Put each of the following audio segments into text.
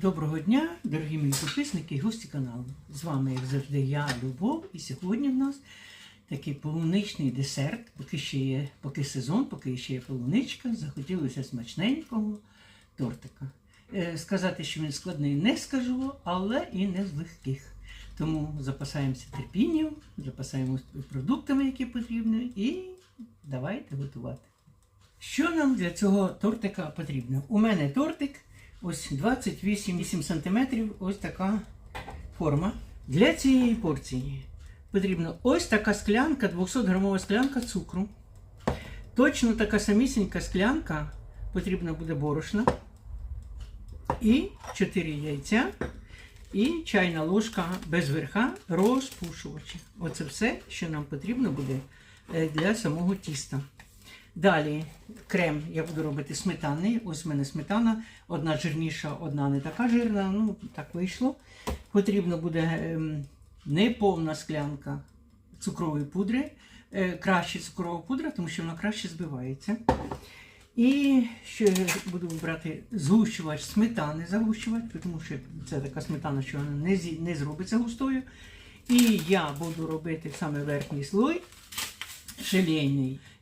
Доброго дня, дорогі мої підписники і гості каналу. З вами, як завжди, я, Любов, і сьогодні в нас такий полуничний десерт. Поки ще є, поки сезон, поки ще є полуничка, захотілося смачненького тортика. Е, сказати, що він складний, не скажу, але і не з легких. Тому запасаємося терпінням, запасаємося продуктами, які потрібні, і давайте готувати. Що нам для цього тортика потрібно? У мене тортик ось 28 см, ось така форма. Для цієї порції потрібна ось така склянка, 200 грамова склянка цукру. Точно така самісінька склянка потрібна буде борошна. І 4 яйця. І чайна ложка без верха розпушувача. Оце все, що нам потрібно буде е, для самого тіста. Далі крем я буду робити сметанний. Ось в мене сметана, одна жирніша, одна не така жирна. Ну, так вийшло. Потрібно буде ем, неповна склянка цукрової пудри. Е, краще цукрова пудра, тому що вона краще збивається. І ще буду брати згущувач сметани, загущувач, тому що це така сметана, що вона не, не зробиться густою. І я буду робити саме верхній слой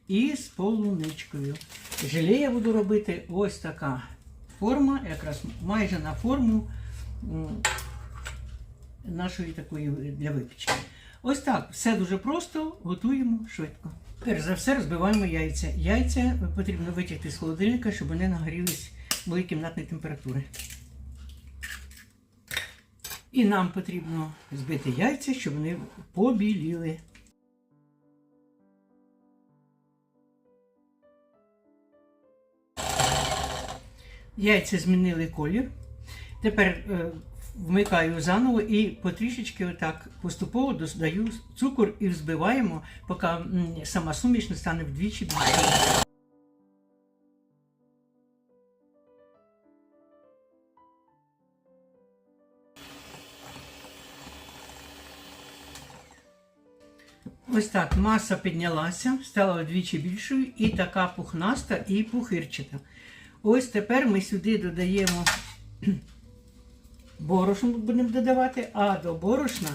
желейний із полуничкою. Желе я буду робити ось така форма, якраз майже на форму нашої такої для випічки. Ось так, все дуже просто, готуємо швидко. Перш за все розбиваємо яйця. Яйця потрібно витягти з холодильника, щоб вони нагрілись були кімнатної температури. І нам потрібно збити яйця, щоб вони побіліли. Яйця змінили колір. Тепер е, вмикаю заново і потрішечки отак поступово додаю цукор і взбиваємо, поки сама суміш не стане вдвічі більше. Ось так маса піднялася, стала вдвічі більшою і така пухнаста і пухирчата. Ось тепер ми сюди додаємо борошно будемо додавати, а до борошна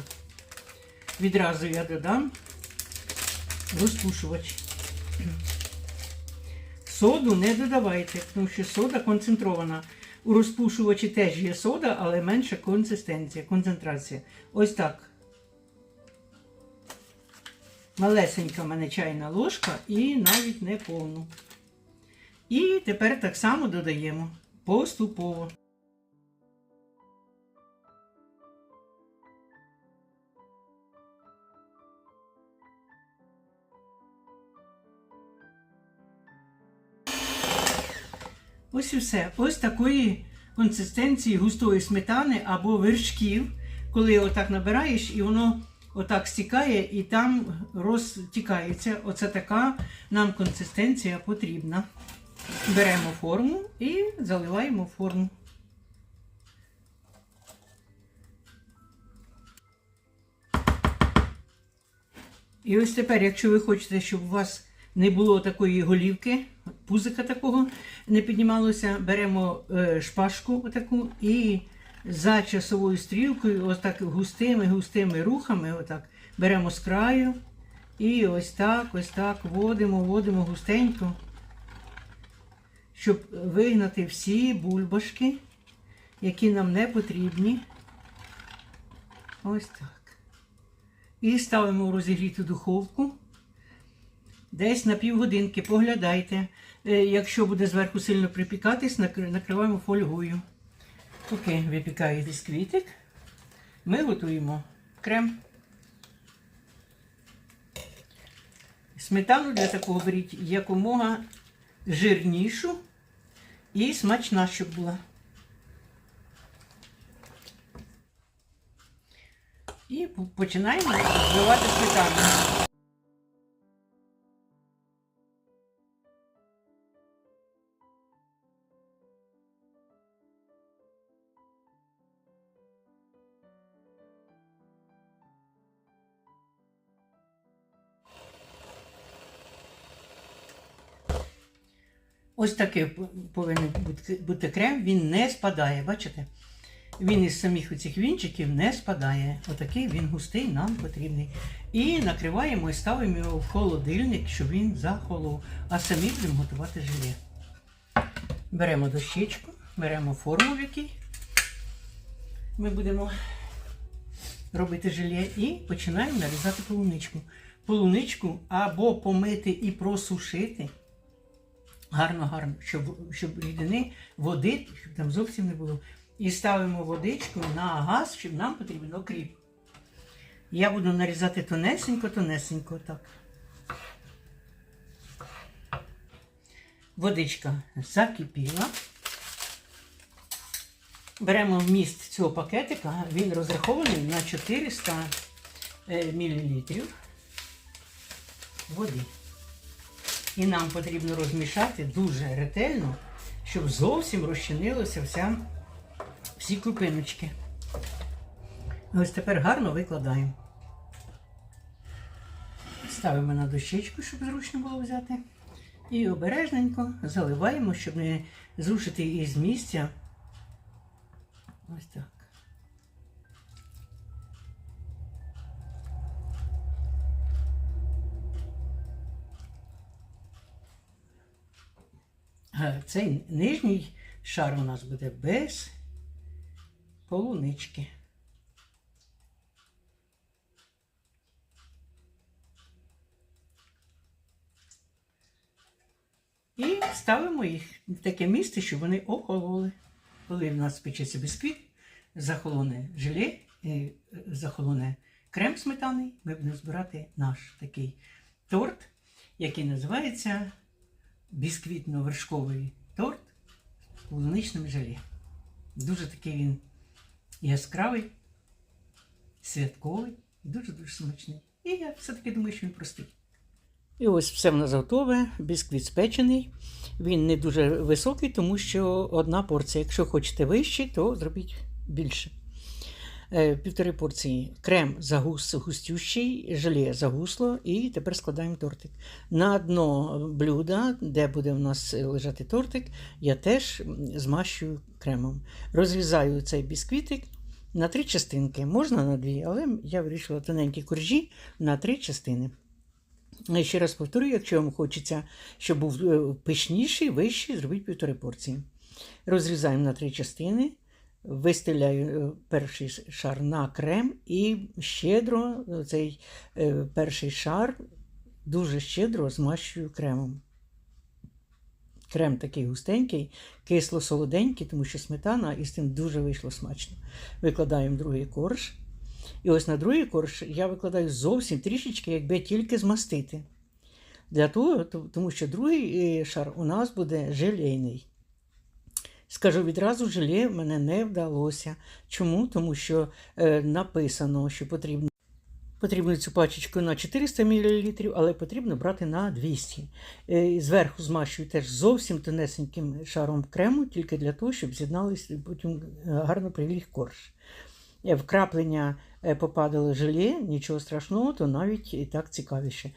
відразу я додам розпушувач. Соду не додавайте, тому що сода концентрована. У розпушувачі теж є сода, але менша консистенція, концентрація. Ось так. Малесенька в мене чайна ложка і навіть не повну. І тепер так само додаємо поступово. Ось і все. Ось такої консистенції густої сметани або вершків, коли отак набираєш і воно отак стікає і там розтікається. Оце така нам консистенція потрібна. Беремо форму і заливаємо форму. І ось тепер, якщо ви хочете, щоб у вас не було такої голівки, пузика такого не піднімалося, беремо е, шпажку отаку і за часовою стрілкою, ось так густими-густими рухами, отак, беремо з краю і ось так, ось так водимо, водимо густенько щоб вигнати всі бульбашки, які нам не потрібні. Ось так. І ставимо в розігріту духовку. Десь на півгодинки поглядайте. Е, Якщо буде зверху сильно припікатись, накриваємо фольгою. Поки випікає бісквітик, ми готуємо крем. Сметану для такого беріть якомога жирнішу і смачна, щоб була. І починаємо збивати сметану. Ось такий повинен бути, крем, він не спадає, бачите? Він із самих оцих вінчиків не спадає. Отакий він густий, нам потрібний. І накриваємо і ставимо його в холодильник, щоб він захолов. А самі будемо готувати желе. Беремо дощечку, беремо форму, в якій ми будемо робити желе, і починаємо нарізати полуничку. Полуничку або помити і просушити. Гарно, гарно, щоб, щоб рідини, води, щоб там зовсім не було. І ставимо водичку на газ, щоб нам потрібен окріп. Я буду нарізати тонесенько, тонесенько так. Водичка закипіла. Беремо вміст цього пакетика, він розрахований на 400 мл води. І нам потрібно розмішати дуже ретельно, щоб зовсім розчинилося вся, всі крупиночки. Ось тепер гарно викладаємо. Ставимо на дощечку, щоб зручно було взяти. І обережненько заливаємо, щоб не зрушити із місця. Ось так. Цей нижній шар у нас буде без полунички. І ставимо їх в таке місце, щоб вони охололи. Коли в нас печеться бісквіт, захолоне желе, е, захолоне крем сметаний, ми будемо збирати наш такий торт, який називається бісквітно-вершковий торт з полуничним желе. Дуже такий він яскравий, святковий, дуже-дуже смачний. І я все-таки думаю, що він простий. І ось все в нас готове, бісквіт спечений. Він не дуже високий, тому що одна порція. Якщо хочете вищий, то зробіть більше. Е, Півтори порції крем загус, густющий, желе загусло, і тепер складаємо тортик. На дно блюда, де буде у нас лежати тортик, я теж змащую кремом. Розрізаю цей бісквітик на три частинки. Можна на дві, але я вирішила тоненькі коржі на три частини. Ще раз повторюю, якщо вам хочеться, щоб був е, пишніший, вищий, зробіть півтори порції. Розрізаємо на три частини, вистеляю е, перший шар на крем і щедро е, цей е, перший шар дуже щедро змащую кремом. Крем такий густенький, кисло-солоденький, тому що сметана і з тим дуже вийшло смачно. Викладаємо другий корж. І ось на другий корж я викладаю зовсім трішечки, якби тільки змастити. Для того, тому що другий шар у нас буде желейний. Скажу відразу, желе мене не вдалося. Чому? Тому що е, написано, що потрібно. Потрібно цю пачечку на 400 мл, але потрібно брати на 200. Е, Зверху змащую теж зовсім тонесеньким шаром крему, тільки для того, щоб з'єдналися і потім е, гарно приліг корж. Е, Вкраплення попадало желе, нічого страшного, то навіть і так цікавіше.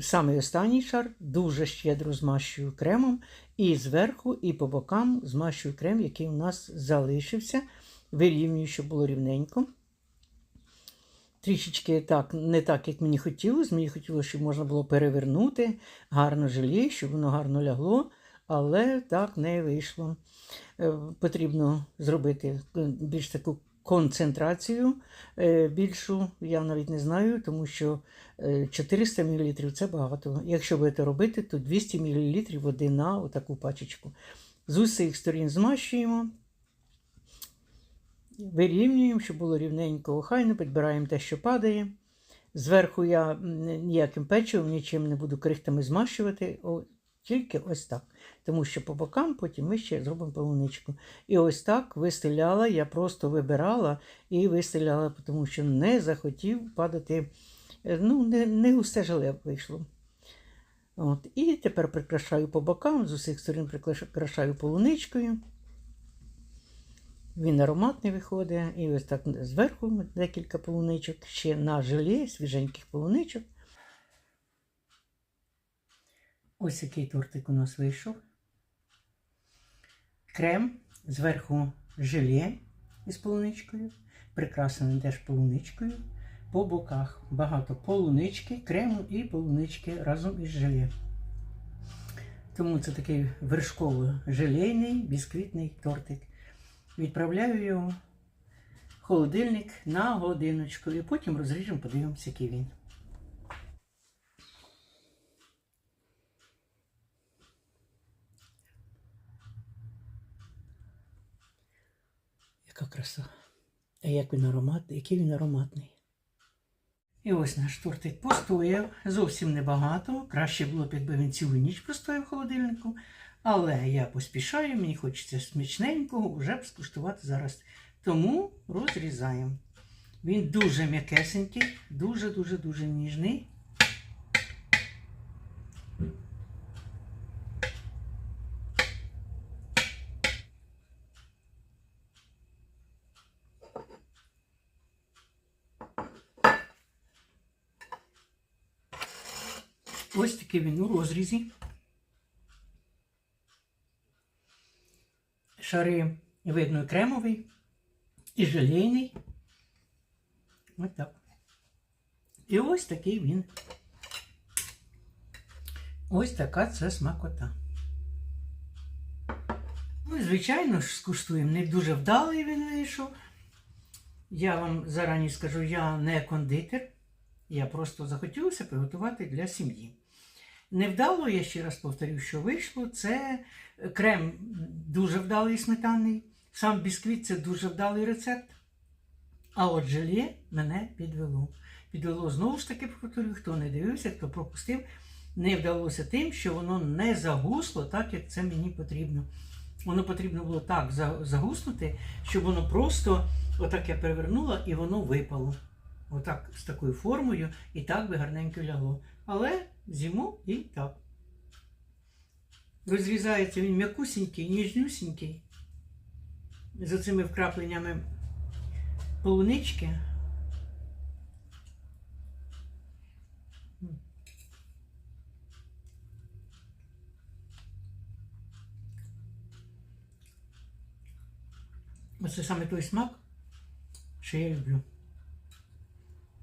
Самий останній шар дуже щедро змащую кремом, і зверху, і по бокам змащую крем, який у нас залишився. Вирівнюю, щоб було рівненько. Трішечки так, не так, як мені хотілося. Мені хотілося, щоб можна було перевернути гарно желе, щоб воно гарно лягло, але так не вийшло. Е, Потрібно зробити е, більш таку концентрацію е, більшу, я навіть не знаю, тому що е, 400 мл це багато. Якщо будете робити, то 200 мл води на таку пачечку. З усіх сторін змащуємо. Вирівнюємо, щоб було рівненько охайно, підбираємо те, що падає. Зверху я ніяким печивом, нічим не буду крихтами змащувати, тільки ось так. Тому що по бокам потім ми ще зробимо полуничку. І ось так вистеляла, я просто вибирала і вистеляла, тому що не захотів падати, е, ну, не, не густе желе вийшло. От. І тепер прикрашаю по бокам, з усіх сторін прикрашаю полуничкою. Він ароматний виходить. І ось так зверху декілька полуничок, ще на желе, свіженьких полуничок. Ось який тортик у нас вийшов. Крем, зверху желе, із полуничкою, прикрасений теж полуничкою. По боках багато полунички, крему і полунички разом із желе. Тому це такий вершково-желейний бісквітний тортик. Відправляю його в холодильник на годиночку і потім розріжемо, подивимося, який він. Яка краса. А як він ароматний, який він ароматний. І ось наш тортик постояв. Зовсім небагато. Краще було б, якби він цілу ніч простояв в холодильнику. Але я поспішаю, мені хочеться смачненького вже скуштувати зараз. Тому розрізаємо. Він дуже м'якесенький, дуже-дуже дуже ніжний. Ось такий він у розрізі. Шари видно кремовий і желейний. Ось так. І ось такий він. Ось така це смакота. Ну, і, звичайно ж, скуштуємо. Не дуже вдалий він вийшов. Я вам зарані скажу, я не кондитер. Я просто захотілося приготувати для сім'ї. Невдало, я ще раз повторю, що вийшло. Це крем дуже вдалий сметанний, сам бісквіт це дуже вдалий рецепт. А от желе мене підвело. Підвело знову ж таки, повторю, хто не дивився, хто пропустив, не вдалося тим, що воно не загусло так, як це мені потрібно. Воно потрібно було так загуснути, щоб воно просто, отак я перевернула, і воно випало. Отак з такою формою, і так би гарненько лягло. Але зиму і так. Розрізається він м'якусінький, ніжнюсінький. З оцими вкрапленнями полунички. Оце саме той смак, що я люблю.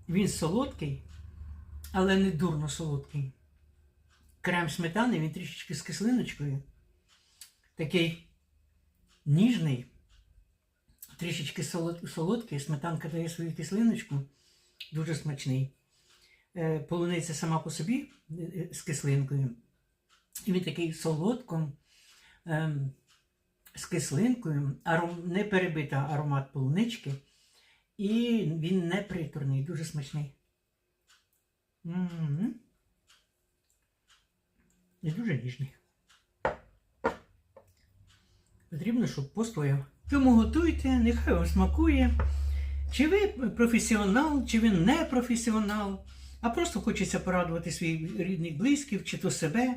Він солодкий, але не дурно солодкий. Крем сметани, він трішечки з кислиночкою. Такий ніжний, трішечки солодкий. Сметанка дає свою кислиночку, дуже смачний. Е, Полуниця сама по собі е, е, з кислинкою. І він такий солодко, ем, з кислинкою, не перебита аромат полунички. І він не приторний, дуже смачний. М-м-м. І дуже ніжний. Потрібно, щоб постояв. Тому готуйте, нехай вам смакує. Чи ви професіонал, чи ви не професіонал, а просто хочеться порадувати своїх рідних близьких, чи то себе.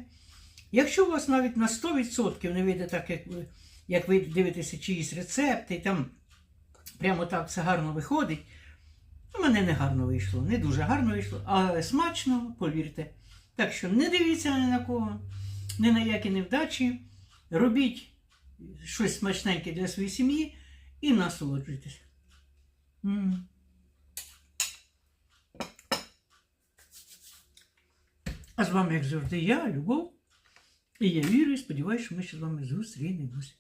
Якщо у вас навіть на 100% не вийде так, як ви, як ви дивитеся чиїсь рецепти, і там прямо так все гарно виходить. У мене не гарно вийшло, не дуже гарно вийшло, але смачно, повірте. Так що не дивіться ні на кого, ні на які невдачі. Робіть щось смачненьке для своєї сім'ї і насолоджуйтесь. А з вами, як завжди, я, Любов. І я вірю і сподіваюся, що ми ще з вами зустрінемось.